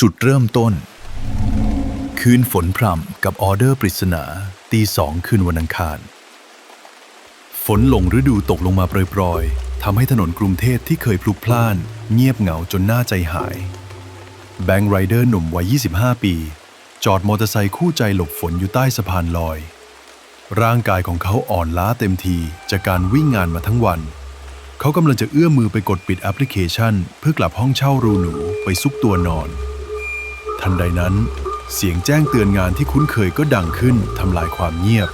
จุดเริ่มต้น คืนฝนพรำกับออเดอร์ปริศนาตีสองคืนวันอังคาร ฝนหลงฤดูตกลงมาโปรยๆทำให้ถนนกรุงเทพที่เคยพลุกพล่าน เงียบเหงาจนน่าใจหาย แบงค์ไรเดอร์หนุ่มวัย 25 ปี จอดมอเตอร์ไซค์คู่ใจหลบฝนอยู่ใต้สะพานลอย ร่างกายของเขาอ่อนล้าเต็มทีจากการวิ่งงานมาทั้งวันเขากำลังจะเอื้อมมือไปกดปิดแอปพลิเคชัน เพื่อกลับห้องเช่ารูหนูไปซุกตัวนอน ทันใดนั้น เสียงแจ้งเตือนงานที่คุ้นเคยก็ดังขึ้นทำลายความเงียบ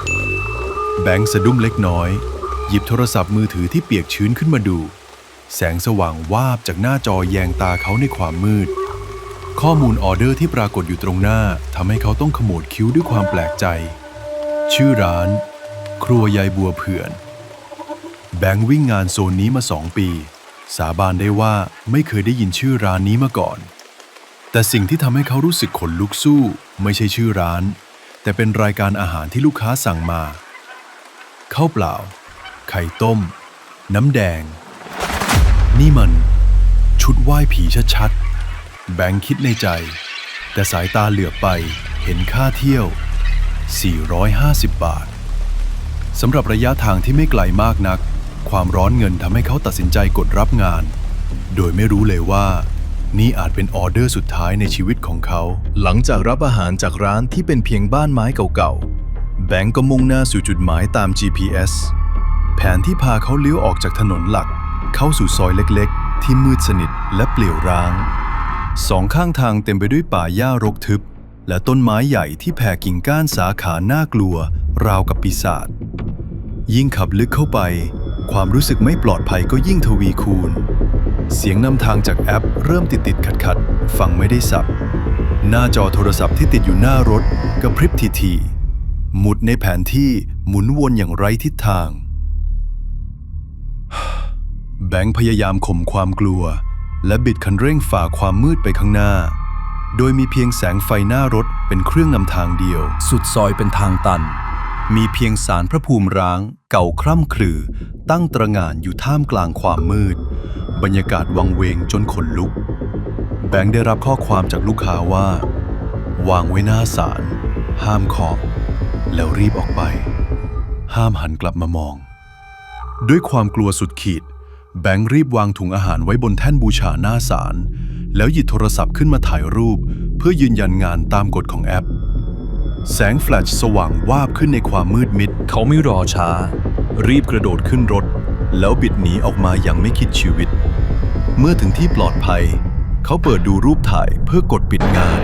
แบงค์สะดุ้งเล็กน้อย หยิบโทรศัพท์มือถือที่เปียกชื้นขึ้นมาดู แสงสว่างวาบจากหน้าจอแยงตาเขาในความมืด ข้อมูลออเดอร์ที่ปรากฏอยู่ตรงหน้าทำให้เขาต้องขมวดคิ้วด้วยความแปลกใจ ชื่อร้าน ครัวยายบัวเผื่อน แบงค์วิ่งงานโซนนี้มาสองปี สาบานได้ว่าไม่เคยได้ยินชื่อร้านนี้มาก่อน แต่สิ่งที่ทำให้เขารู้สึกขนลุกสู้ ไม่ใช่ชื่อร้าน แต่เป็นรายการอาหารที่ลูกค้าสั่งมาข้าวเปล่า ไข่ต้ม น้ำแดง นี่มัน ชุดไหว้ผีชัดๆ แบงค์คิดในใจ แต่สายตาเหลือบไปเห็นค่าเที่ยว 450 บาทสำหรับระยะทางที่ไม่ไกลมากนัก ความร้อนเงินทำให้เขาตัดสินใจกดรับงาน โดยไม่รู้เลยว่า นี่อาจเป็นออเดอร์สุดท้ายในชีวิตของเขา หลังจากรับอาหารจากร้านที่เป็นเพียงบ้านไม้เก่าๆ แบงก์ก็มุ่งหน้าสู่จุดหมายตาม GPS แผนที่พาเขาเลี้ยวออกจากถนนหลัก เข้าสู่ซอยเล็กๆ ที่มืดสนิทและเปลี่ยวร้าง สองข้างทางเต็มไปด้วยป่าหญ้ารกทึบ และต้นไม้ใหญ่ที่แผ่กิ่งก้านสาขาน่ากลัว ราวกับปีศาจ ยิ่งขับลึกเข้าไป ความรู้สึกไม่ปลอดภัยก็ยิ่งทวีคูณ เสียงนำทางจากแอปเริ่มติดติดขัดขัดฟังไม่ได้สับ หน้าจอโทรศัพท์ที่ติดอยู่หน้ารถกระพริบทีทีหมุดในแผนที่หมุนวนอย่างไร้ทิศทาง แบงค์พยายามข่มความกลัว และบิดคันเร่งฝ่าความมืดไปข้างหน้า โดยมีเพียงแสงไฟหน้ารถเป็นเครื่องนำทางเดียว สุดซอยเป็นทางตัน มีเพียงสารพระภูมิร้าง เก่าคร่ำครือ ตั้งตระหง่านอยู่ท่ามกลางความมืด บรรยากาศวังเวงจนขนลุก แบงค์ได้รับข้อความจากลูกค้าว่า วางไว้หน้าศาลห้ามเคาะแล้วรีบออกไป ห้ามหันกลับมามอง ด้วยความกลัวสุดขีด แบงค์รีบวางถุงอาหารไว้บนแท่นบูชาหน้าศาลแล้วหยิบโทรศัพท์ขึ้นมาถ่ายรูป เพื่อยืนยันงานตามกฎของแอป แสงแฟลชสว่างวาบขึ้นในความมืดมิด เขาไม่รอช้า รีบกระโดดขึ้นรถ แล้วบิดหนีออกมาอย่างไม่คิดชีวิต เมื่อถึงที่ปลอดภัย เขาเปิดดูรูปถ่ายเพื่อกดปิดงาน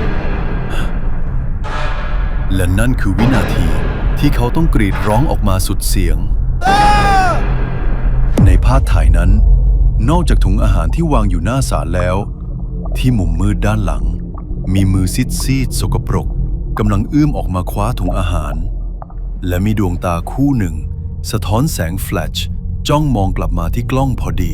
และนั่นคือวินาทีที่เขาต้องกรีดร้องออกมาสุดเสียง ในภาพถ่ายนั้น นอกจากถุงอาหารที่วางอยู่หน้าศาลแล้ว ที่มุมมืดด้านหลัง มีมือซีดซีดสกปรกกำลังเอื้อมออกมาคว้าถุงอาหาร และมีดวงตาคู่หนึ่ง สะท้อนแสงแฟลช จ้องมองกลับมาที่กล้องพอดี